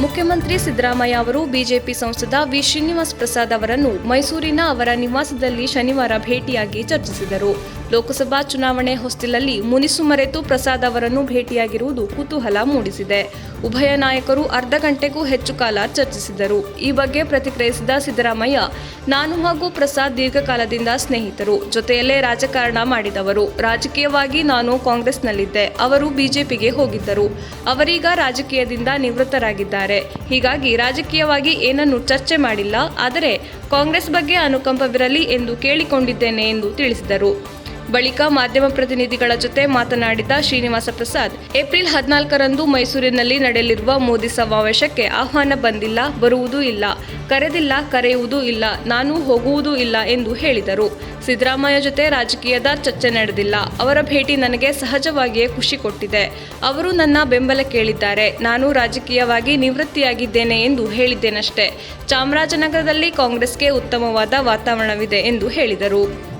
ಮುಖ್ಯಮಂತ್ರಿ ಸಿದ್ದರಾಮಯ್ಯ ಅವರು ಬಿಜೆಪಿ ಸಂಸದ ವಿ. ಶ್ರೀನಿವಾಸ್ ಪ್ರಸಾದ್ ಅವರನ್ನು ಮೈಸೂರಿನ ಅವರ ನಿವಾಸದಲ್ಲಿ ಶನಿವಾರ ಭೇಟಿಯಾಗಿ ಚರ್ಚಿಸಿದರು. ಲೋಕಸಭಾ ಚುನಾವಣೆ ಹೊಸ್ತಿಲಲ್ಲಿ ಮುನಿಸು ಮರೆತು ಪ್ರಸಾದ್ ಅವರನ್ನು ಭೇಟಿಯಾಗಿರುವುದು ಕುತೂಹಲ ಮೂಡಿಸಿದೆ. ಉಭಯ ನಾಯಕರು ಅರ್ಧ ಗಂಟೆಗೂ ಹೆಚ್ಚು ಕಾಲ ಚರ್ಚಿಸಿದರು. ಈ ಬಗ್ಗೆ ಪ್ರತಿಕ್ರಿಯಿಸಿದ ಸಿದ್ದರಾಮಯ್ಯ, ನಾನು ಹಾಗೂ ಪ್ರಸಾದ್ ದೀರ್ಘಕಾಲದಿಂದ ಸ್ನೇಹಿತರು, ಜೊತೆಯಲ್ಲೇ ರಾಜಕಾರಣ ಮಾಡಿದವರು. ರಾಜಕೀಯವಾಗಿ ನಾನು ಕಾಂಗ್ರೆಸ್ನಲ್ಲಿದ್ದೆ. ಅವರು ಬಿಜೆಪಿಗೆ ಹೋಗಿದ್ದರು. ಅವರೀಗ ರಾಜಕೀಯದಿಂದ ನಿವೃತ್ತರಾಗಿದ್ದಾರೆ. ಹೀಗಾಗಿ ರಾಜಕೀಯವಾಗಿ ಏನನ್ನು ಚರ್ಚೆ ಮಾಡಿಲ್ಲ. ಆದರೆ ಕಾಂಗ್ರೆಸ್ ಬಗ್ಗೆ ಅನುಕಂಪವಿರಲಿ ಎಂದು ಕೇಳಿಕೊಂಡಿದ್ದೇನೆ ಎಂದು ತಿಳಿಸಿದರು. ಬಳಿಕ ಮಾಧ್ಯಮ ಪ್ರತಿನಿಧಿಗಳ ಜೊತೆ ಮಾತನಾಡಿದ ಶ್ರೀನಿವಾಸ ಪ್ರಸಾದ್, ಏಪ್ರಿಲ್ ಹದಿನಾಲ್ಕರಂದು ಮೈಸೂರಿನಲ್ಲಿ ನಡೆಯಲಿರುವ ಮೋದಿ ಸಮಾವೇಶಕ್ಕೆ ಆಹ್ವಾನ ಬಂದಿಲ್ಲ, ಬರುವುದೂ ಇಲ್ಲ. ಕರೆದಿಲ್ಲ, ಕರೆಯುವುದೂ ಇಲ್ಲ. ನಾನು ಹೋಗುವುದೂ ಇಲ್ಲ ಎಂದು ಹೇಳಿದರು. ಸಿದ್ದರಾಮಯ್ಯ ಜೊತೆ ರಾಜಕೀಯದ ಚರ್ಚೆ ನಡೆದಿಲ್ಲ. ಅವರ ಭೇಟಿ ನನಗೆ ಸಹಜವಾಗಿಯೇ ಖುಷಿ ಕೊಟ್ಟಿದೆ. ಅವರು ನನ್ನ ಬೆಂಬಲ ಕೇಳಿದ್ದಾರೆ. ನಾನು ರಾಜಕೀಯವಾಗಿ ನಿವೃತ್ತಿಯಾಗಿದ್ದೇನೆ ಎಂದು ಹೇಳಿದ್ದೇನಷ್ಟೇ. ಚಾಮರಾಜನಗರದಲ್ಲಿ ಕಾಂಗ್ರೆಸ್ಗೆ ಉತ್ತಮವಾದ ವಾತಾವರಣವಿದೆ ಎಂದು ಹೇಳಿದರು.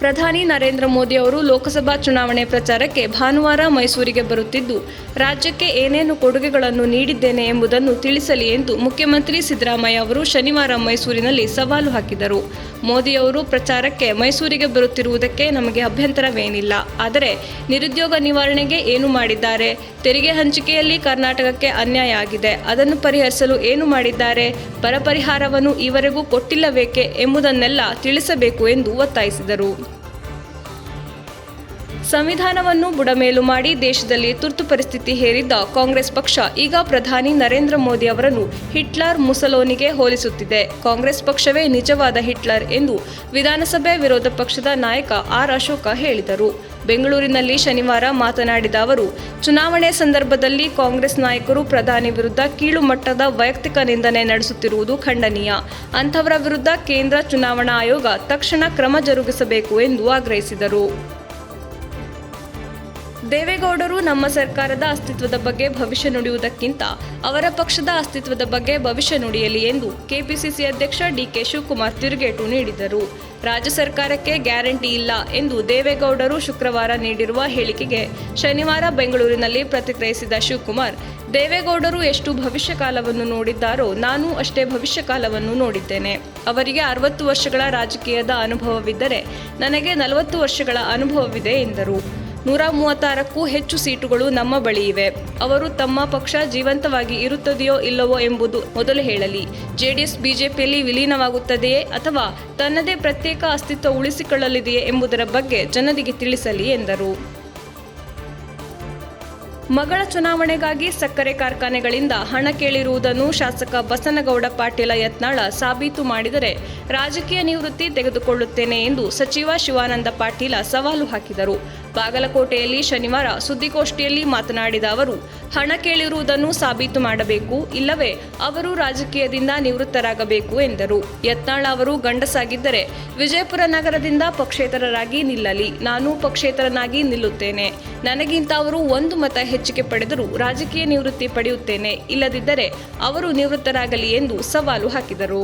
ಪ್ರಧಾನಿ ನರೇಂದ್ರ ಮೋದಿ ಅವರು ಲೋಕಸಭಾ ಚುನಾವಣೆ ಪ್ರಚಾರಕ್ಕೆ ಭಾನುವಾರ ಮೈಸೂರಿಗೆ ಬರುತ್ತಿದ್ದು, ರಾಜ್ಯಕ್ಕೆ ಏನೇನು ಕೊಡುಗೆಗಳನ್ನು ನೀಡಿದ್ದೇನೆ ಎಂಬುದನ್ನು ತಿಳಿಸಲಿ ಎಂದು ಮುಖ್ಯಮಂತ್ರಿ ಸಿದ್ದರಾಮಯ್ಯ ಅವರು ಶನಿವಾರ ಮೈಸೂರಿನಲ್ಲಿ ಸವಾಲು ಹಾಕಿದರು. ಮೋದಿ ಅವರು ಪ್ರಚಾರಕ್ಕೆ ಮೈಸೂರಿಗೆ ಬರುತ್ತಿರುವುದಕ್ಕೆ ನಮಗೆ ಅಭ್ಯಂತರವೇನಿಲ್ಲ. ಆದರೆ ನಿರುದ್ಯೋಗ ನಿವಾರಣೆಗೆ ಏನು ಮಾಡಿದ್ದಾರೆ? ತೆರಿಗೆ ಹಂಚಿಕೆಯಲ್ಲಿ ಕರ್ನಾಟಕಕ್ಕೆ ಅನ್ಯಾಯ ಆಗಿದೆ. ಅದನ್ನು ಪರಿಹರಿಸಲು ಏನು ಮಾಡಿದ್ದಾರೆ? ಬರ ಪರಿಹಾರವನ್ನು ಈವರೆಗೂ ಕೊಟ್ಟಿಲ್ಲಬೇಕೆ ಎಂಬುದನ್ನೆಲ್ಲ ತಿಳಿಸಬೇಕು ಎಂದು ಒತ್ತಾಯಿಸಿದರು. ಸಂವಿಧಾನವನ್ನು ಬುಡಮೇಲು ಮಾಡಿ ದೇಶದಲ್ಲಿ ತುರ್ತು ಪರಿಸ್ಥಿತಿ ಹೇರಿದ್ದ ಕಾಂಗ್ರೆಸ್ ಪಕ್ಷ ಈಗ ಪ್ರಧಾನಿ ನರೇಂದ್ರ ಮೋದಿ ಅವರನ್ನು ಹಿಟ್ಲರ್ ಮುಸಲೋನಿಗೆ ಹೋಲಿಸುತ್ತಿದೆ. ಕಾಂಗ್ರೆಸ್ ಪಕ್ಷವೇ ನಿಜವಾದ ಹಿಟ್ಲರ್ ಎಂದು ವಿಧಾನಸಭೆ ವಿರೋಧ ಪಕ್ಷದ ನಾಯಕ ಆರ್ ಅಶೋಕ ಹೇಳಿದರು. ಬೆಂಗಳೂರಿನಲ್ಲಿ ಶನಿವಾರ ಮಾತನಾಡಿದ ಅವರು, ಚುನಾವಣೆ ಸಂದರ್ಭದಲ್ಲಿ ಕಾಂಗ್ರೆಸ್ ನಾಯಕರು ಪ್ರಧಾನಿ ವಿರುದ್ಧ ಕೀಳುಮಟ್ಟದ ವೈಯಕ್ತಿಕ ನಿಂದನೆ ನಡೆಸುತ್ತಿರುವುದು ಖಂಡನೀಯ. ಅಂಥವರ ವಿರುದ್ಧ ಕೇಂದ್ರ ಚುನಾವಣಾ ಆಯೋಗ ತಕ್ಷಣ ಕ್ರಮ ಜರುಗಿಸಬೇಕು ಎಂದು ಆಗ್ರಹಿಸಿದರು. ದೇವೇಗೌಡರು ನಮ್ಮ ಸರ್ಕಾರದ ಅಸ್ತಿತ್ವದ ಬಗ್ಗೆ ಭವಿಷ್ಯ ನುಡಿಯುವುದಕ್ಕಿಂತ ಅವರ ಪಕ್ಷದ ಅಸ್ತಿತ್ವದ ಬಗ್ಗೆ ಭವಿಷ್ಯ ನುಡಿಯಲಿ ಎಂದು ಕೆಪಿಸಿಸಿ ಅಧ್ಯಕ್ಷ ಡಿಕೆ ಶಿವಕುಮಾರ್ ತಿರುಗೇಟು ನೀಡಿದರು. ರಾಜ್ಯ ಸರ್ಕಾರಕ್ಕೆ ಗ್ಯಾರಂಟಿ ಇಲ್ಲ ಎಂದು ದೇವೇಗೌಡರು ಶುಕ್ರವಾರ ನೀಡಿರುವ ಹೇಳಿಕೆಗೆ ಶನಿವಾರ ಬೆಂಗಳೂರಿನಲ್ಲಿ ಪ್ರತಿಕ್ರಿಯಿಸಿದ ಶಿವಕುಮಾರ್, ದೇವೇಗೌಡರು ಎಷ್ಟು ಭವಿಷ್ಯ ಕಾಲವನ್ನು ನೋಡಿದ್ದಾರೋ ನಾನು ಅಷ್ಟೇ ಭವಿಷ್ಯ ಕಾಲವನ್ನು ನೋಡಿದ್ದೇನೆ. ಅವರಿಗೆ ಅರವತ್ತು ವರ್ಷಗಳ ರಾಜಕೀಯದ ಅನುಭವವಿದ್ದರೆ ನನಗೆ ನಲವತ್ತು ವರ್ಷಗಳ ಅನುಭವವಿದೆ ಎಂದರು. ನೂರ ಮೂವತ್ತಾರಕ್ಕೂ ಹೆಚ್ಚು ಸೀಟುಗಳು ನಮ್ಮ ಬಳಿ ಇವೆ. ಅವರು ತಮ್ಮ ಪಕ್ಷ ಜೀವಂತವಾಗಿ ಇರುತ್ತದೆಯೋ ಇಲ್ಲವೋ ಎಂಬುದು ಮೊದಲು ಹೇಳಲಿ. ಜೆಡಿಎಸ್, ಬಿಜೆಪಿಯಲ್ಲಿ ವಿಲೀನವಾಗುತ್ತದೆಯೇ ಅಥವಾ ತನ್ನದೇ ಪ್ರತ್ಯೇಕ ಅಸ್ತಿತ್ವ ಉಳಿಸಿಕೊಳ್ಳಲಿದೆಯೇ ಎಂಬುದರ ಬಗ್ಗೆ ಜನರಿಗೆ ತಿಳಿಸಲಿ ಎಂದರು. ಮಗಳ ಚುನಾವಣೆಗಾಗಿ ಸಕ್ಕರೆ ಕಾರ್ಖಾನೆಗಳಿಂದ ಹಣ ಕೇಳಿರುವುದನ್ನು ಶಾಸಕ ಬಸನಗೌಡ ಪಾಟೀಲ ಯತ್ನಾಳ ಸಾಬೀತು ಮಾಡಿದರೆ ರಾಜಕೀಯ ನಿವೃತ್ತಿ ತೆಗೆದುಕೊಳ್ಳುತ್ತೇನೆ ಎಂದು ಸಚಿವ ಶಿವಾನಂದ ಪಾಟೀಲ ಸವಾಲು ಹಾಕಿದರು. ಬಾಗಲಕೋಟೆಯಲ್ಲಿ ಶನಿವಾರ ಸುದ್ದಿಗೋಷ್ಠಿಯಲ್ಲಿ ಮಾತನಾಡಿದ ಅವರು, ಹಣ ಕೇಳಿರುವುದನ್ನು ಸಾಬೀತು ಮಾಡಬೇಕು, ಇಲ್ಲವೇ ಅವರು ರಾಜಕೀಯದಿಂದ ನಿವೃತ್ತರಾಗಬೇಕು ಎಂದರು. ಯತ್ನಾಳ ಅವರು ಗಂಡಸಾಗಿದ್ದರೆ ವಿಜಯಪುರ ನಗರದಿಂದ ಪಕ್ಷೇತರರಾಗಿ ನಿಲ್ಲಲಿ, ನಾನು ಪಕ್ಷೇತರನಾಗಿ ನಿಲ್ಲುತ್ತೇನೆ. ನನಗಿಂತ ಅವರು ಒಂದು ಮತ ಹೆಚ್ಚಿಗೆ ಪಡೆದರೂ ರಾಜಕೀಯ ನಿವೃತ್ತಿ ಪಡೆಯುತ್ತೇನೆ, ಇಲ್ಲದಿದ್ದರೆ ಅವರು ನಿವೃತ್ತರಾಗಲಿ ಎಂದು ಸವಾಲು ಹಾಕಿದರು.